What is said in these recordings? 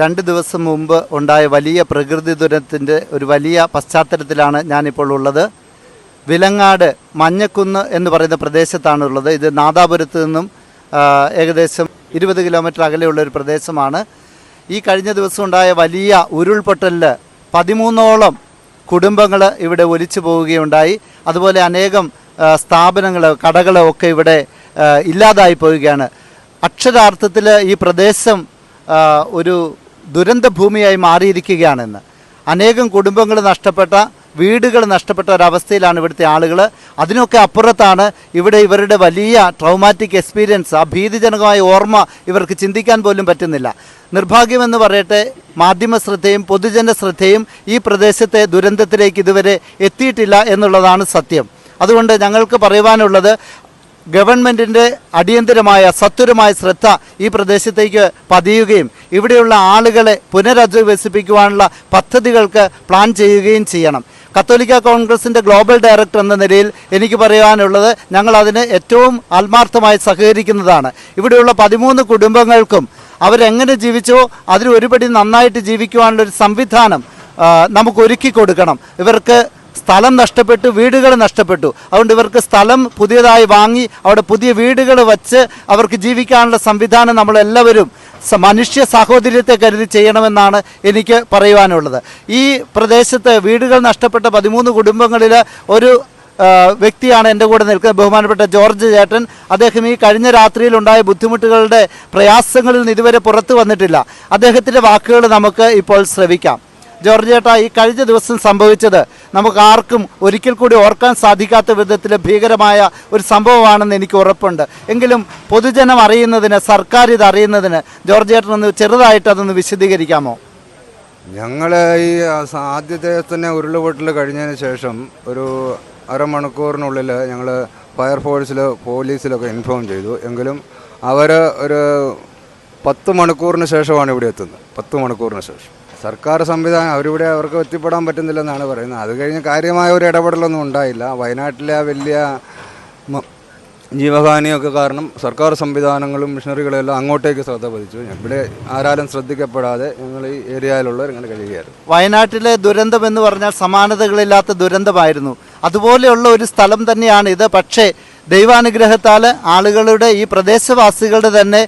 രണ്ട് ദിവസം മുമ്പ് ഉണ്ടായ വലിയ പ്രകൃതി ദുരന്തത്തിന്റെ ഒരു വലിയ പശ്ചാത്തലത്തിലാണ് ഞാനിപ്പോൾ ഉള്ളത്. വിലങ്ങാട് മഞ്ഞക്കുന്ന് എന്ന് പറയുന്ന പ്രദേശത്താണുള്ളത് ഇത് നാദാപുരത്ത് നിന്നും ഏകദേശം ഇരുപത് കിലോമീറ്റർ അകലെയുള്ള ഒരു പ്രദേശമാണ്. ഈ കഴിഞ്ഞ ദിവസം ഉണ്ടായ വലിയ ഉരുൾപൊട്ടലിൽ പതിമൂന്നോളം കുടുംബങ്ങൾ ഇവിടെ ഒലിച്ചു പോവുകയുണ്ടായി. അതുപോലെ അനേകം സ്ഥാപനങ്ങൾ കടകൾ ഒക്കെ ഇവിടെ ഇല്ലാതായി പോവുകയാണ്. അക്ഷരാർത്ഥത്തിൽ ഈ പ്രദേശം ഒരു ദുരന്ത ഭൂമിയായി മാറിയിരിക്കുകയാണെന്ന്. അനേകം കുടുംബങ്ങൾ നഷ്ടപ്പെട്ട വീടുകൾ നഷ്ടപ്പെട്ട ഒരവസ്ഥയിലാണ് ഇവിടുത്തെ ആളുകൾ. അതിനൊക്കെ അപ്പുറത്താണ് ഇവിടെ ഇവരുടെ വലിയ ട്രൗമാറ്റിക് എക്സ്പീരിയൻസ് ആ ഭീതിജനകമായ ഓർമ്മ ഇവർക്ക് ചിന്തിക്കാൻ പോലും പറ്റുന്നില്ല. നിർഭാഗ്യമെന്ന് പറയട്ടെ മാധ്യമ ശ്രദ്ധയും പൊതുജന ശ്രദ്ധയും ഈ പ്രദേശത്തെ ദുരന്തത്തിലേക്ക് ഇതുവരെ എത്തിയിട്ടില്ല എന്നുള്ളതാണ് സത്യം. അതുകൊണ്ട് ഞങ്ങൾക്ക് പറയുവാനുള്ളത് ഗവൺമെന്റിന്റെ അടിയന്തരമായ സത്വരമായ ശ്രദ്ധ ഈ പ്രദേശത്തേക്ക് പതിയുകയും ഇവിടെയുള്ള ആളുകളെ പുനരധിവസിപ്പിക്കുവാനുള്ള പദ്ധതികൾക്ക് പ്ലാൻ ചെയ്യുകയും ചെയ്യണം. കത്തോലിക്ക കോൺഗ്രസിന്റെ ഗ്ലോബൽ ഡയറക്ടർ എന്ന നിലയിൽ എനിക്ക് പറയാനുള്ളത് ഞങ്ങൾ അതിന് ഏറ്റവും ആത്മാർത്ഥമായി സഹകരിക്കുന്നതാണ്. ഇവിടെയുള്ള പതിമൂന്ന് കുടുംബങ്ങൾക്കും അവരെങ്ങനെ ജീവിച്ചോ അതിൽ ഒരുപടി നന്നായിട്ട് ജീവിക്കുവാനുള്ള ഒരു സംവിധാനം നമുക്ക് ഒരുക്കി കൊടുക്കണം. ഇവർക്ക് സ്ഥലം നഷ്ടപ്പെട്ടു വീടുകൾ നഷ്ടപ്പെട്ടു. അതുകൊണ്ട് ഇവർക്ക് സ്ഥലം പുതിയതായി വാങ്ങി അവിടെ പുതിയ വീടുകൾ വച്ച് അവർക്ക് ജീവിക്കാനുള്ള സംവിധാനം നമ്മളെല്ലാവരും മനുഷ്യ സാഹോദര്യത്തെ കരുതി ചെയ്യണമെന്നാണ് എനിക്ക് പറയുവാനുള്ളത്. ഈ പ്രദേശത്ത് വീടുകൾ നഷ്ടപ്പെട്ട പതിമൂന്ന് കുടുംബങ്ങളിൽ ഒരു വ്യക്തിയാണ് എന്റെ കൂടെ നിൽക്കുന്നത് ബഹുമാനപ്പെട്ട ജോർജ് ചേട്ടൻ. അദ്ദേഹം ഈ കഴിഞ്ഞ രാത്രിയിൽ ഉണ്ടായ ബുദ്ധിമുട്ടുകളുടെ പ്രയാസങ്ങളിൽ നിന്ന് ഇതുവരെ പുറത്തു വന്നിട്ടില്ല. അദ്ദേഹത്തിന്റെ വാക്കുകൾ നമുക്ക് ഇപ്പോൾ ശ്രവിക്കാം. ജോർജ് ചേട്ടാ ഈ കഴിഞ്ഞ ദിവസം സംഭവിച്ചത് നമുക്ക് ആർക്കും ഒരിക്കൽ കൂടി ഓർക്കാൻ സാധിക്കാത്ത വിധത്തിൽ ഭീകരമായ ഒരു സംഭവമാണെന്ന് എനിക്ക് ഉറപ്പുണ്ട്. എങ്കിലും പൊതുജനം അറിയുന്നതിന് സർക്കാർ ഇത് അറിയുന്നതിന് ജോർജ് ചേട്ടൻ ഒന്ന് ചെറുതായിട്ട് അതൊന്ന് വിശദീകരിക്കാമോ? ഞങ്ങൾ ഈ ആദ്യത്തെ തന്നെ ഉരുളുപൊട്ടൽ കഴിഞ്ഞതിന് ശേഷം ഒരു അരമണിക്കൂറിനുള്ളിൽ ഞങ്ങൾ ഫയർഫോഴ്സിൽ പോലീസിലൊക്കെ ഇൻഫോം ചെയ്തു. എങ്കിലും അവർ ഒരു പത്ത് മണിക്കൂറിന് ശേഷമാണ് ഇവിടെ എത്തുന്നത്. പത്ത് മണിക്കൂറിന് ശേഷം. സർക്കാർ സംവിധാനം അവരിവിടെ അവർക്ക് എത്തിപ്പെടാൻ പറ്റുന്നില്ലെന്നാണ് പറയുന്നത്. അത് കഴിഞ്ഞ് കാര്യമായ ഒരു ഇടപെടലൊന്നും ഉണ്ടായില്ല. വയനാട്ടിലെ വലിയ ജീവഹാനിയൊക്കെ കാരണം സർക്കാർ സംവിധാനങ്ങളും മിഷനറികളും എല്ലാം അങ്ങോട്ടേക്ക് ശ്രദ്ധ പതിച്ചു. ഇവിടെ ആരാലും ശ്രദ്ധിക്കപ്പെടാതെ ഞങ്ങൾ ഈ ഏരിയയിലുള്ളവർ ഇങ്ങനെ കഴിയുകയായിരുന്നു. വയനാട്ടിലെ ദുരന്തം എന്ന് പറഞ്ഞാൽ സമാനതകളില്ലാത്ത ദുരന്തമായിരുന്നു. അതുപോലെയുള്ള ഒരു സ്ഥലം തന്നെയാണ് ഇത്. പക്ഷേ ദൈവാനുഗ്രഹത്താൽ ആളുകളുടെ ഈ പ്രദേശവാസികളുടെ തന്നെ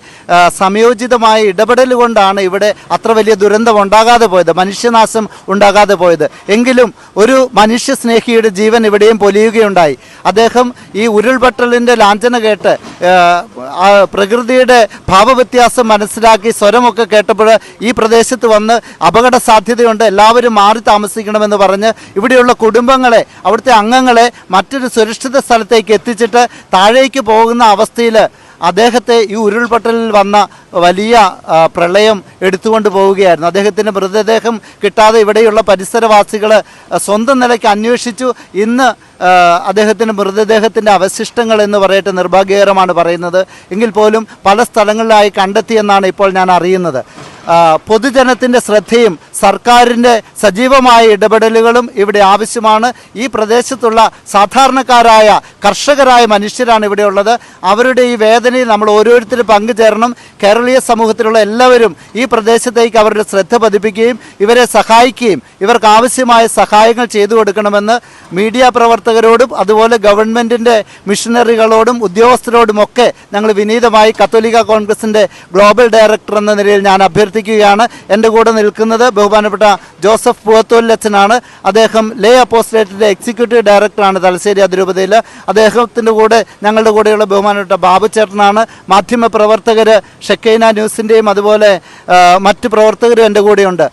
സമയോചിതമായ ഇടപെടൽ കൊണ്ടാണ് ഇവിടെ അത്ര വലിയ ദുരന്തം ഉണ്ടാകാതെ പോയത് മനുഷ്യനാശം ഉണ്ടാകാതെ പോയത്. എങ്കിലും ഒരു മനുഷ്യ സ്നേഹിയുടെ ജീവൻ ഇവിടെയും പൊലിയുകയുണ്ടായി. അദ്ദേഹം ഈ ഉരുൾപൊട്ടലിന്റെ ലാഞ്ചന കേട്ട് പ്രകൃതിയുടെ ഭാവവ്യത്യാസം മനസ്സിലാക്കി സ്വരമൊക്കെ കേട്ടപ്പോൾ ഈ പ്രദേശത്ത് വന്ന് അപകട സാധ്യതയുണ്ട് എല്ലാവരും മാറി താമസിക്കണമെന്ന് പറഞ്ഞ് ഇവിടെയുള്ള കുടുംബങ്ങളെ അവിടുത്തെ അംഗങ്ങളെ മറ്റൊരു സുരക്ഷിത സ്ഥലത്തേക്ക് എത്തിച്ചിട്ട് താഴേക്ക് പോകുന്ന അവസ്ഥയിൽ അദ്ദേഹത്തെ ഈ ഉരുൾപൊട്ടലിൽ വന്ന വലിയ പ്രളയം എടുത്തുകൊണ്ട് പോവുകയായിരുന്നു. അദ്ദേഹത്തിന്റെ മൃതദേഹം കിട്ടാതെ ഇവിടെയുള്ള പരിസരവാസികൾ സ്വന്തം നിലയ്ക്ക് അന്വേഷിച്ചു. ഇന്ന് അദ്ദേഹത്തിന്റെ മൃതദേഹത്തിന്റെ അവശിഷ്ടങ്ങൾ എന്ന് പറയട്ടെ നിർഭാഗ്യകരമാണ് പറയുന്നത്. എങ്കിൽ പോലും പല സ്ഥലങ്ങളിലായി കണ്ടെത്തിയെന്നാണ് ഇപ്പോൾ ഞാൻ അറിയുന്നത്. പൊതുജനത്തിന്റെ ശ്രദ്ധയും സർക്കാരിന്റെ സജീവമായ ഇടപെടലുകളും ഇവിടെ ആവശ്യമാണ്. ഈ പ്രദേശത്തുള്ള സാധാരണക്കാരായ കർഷകരായ മനുഷ്യരാണ് ഇവിടെയുള്ളത് അവരുടെ ഈ വേദനയിൽ നമ്മൾ ഓരോരുത്തരും പങ്കുചേരണം. കേരളീയ സമൂഹത്തിലുള്ള എല്ലാവരും ഈ പ്രദേശത്തേക്ക് അവരുടെ ശ്രദ്ധ പതിപ്പിക്കുകയും ഇവരെ സഹായിക്കുകയും ഇവർക്ക് ആവശ്യമായ സഹായങ്ങൾ ചെയ്തു കൊടുക്കണമെന്ന് മീഡിയ പ്രവർത്തകരോടും അതുപോലെ ഗവൺമെന്റിന്റെ മിഷനറികളോടും ഉദ്യോഗസ്ഥരോടുമൊക്കെ ഞങ്ങൾ വിനീതമായി കത്തോലിക്ക കോൺഗ്രസിന്റെ ഗ്ലോബൽ ഡയറക്ടർ എന്ന നിലയിൽ ഞാൻ അഭ്യർത്ഥിക്കുകയാണ് എന്റെ കൂടെ നിൽക്കുന്നത് ബഹുമാനപ്പെട്ട ജോസഫ് പൂവത്തോലച്ചനാണ്. അദ്ദേഹം ലേ അപ്പോസ്റ്റേറ്റിന്റെ എക്സിക്യൂട്ടീവ് ഡയറക്ടറാണ് തലശ്ശേരി അതിരൂപതയിൽ. അദ്ദേഹത്തിന്റെ കൂടെ ഞങ്ങളുടെ കൂടെയുള്ള ബഹുമാനപ്പെട്ട ബാബു ചേട്ടനാണ്. മാധ്യമ പ്രവർത്തകർ ഷെക്കൈന ന്യൂസിന്റെയും അതുപോലെ മറ്റ് പ്രവർത്തകരും എന്റെ കൂടെയുണ്ട്.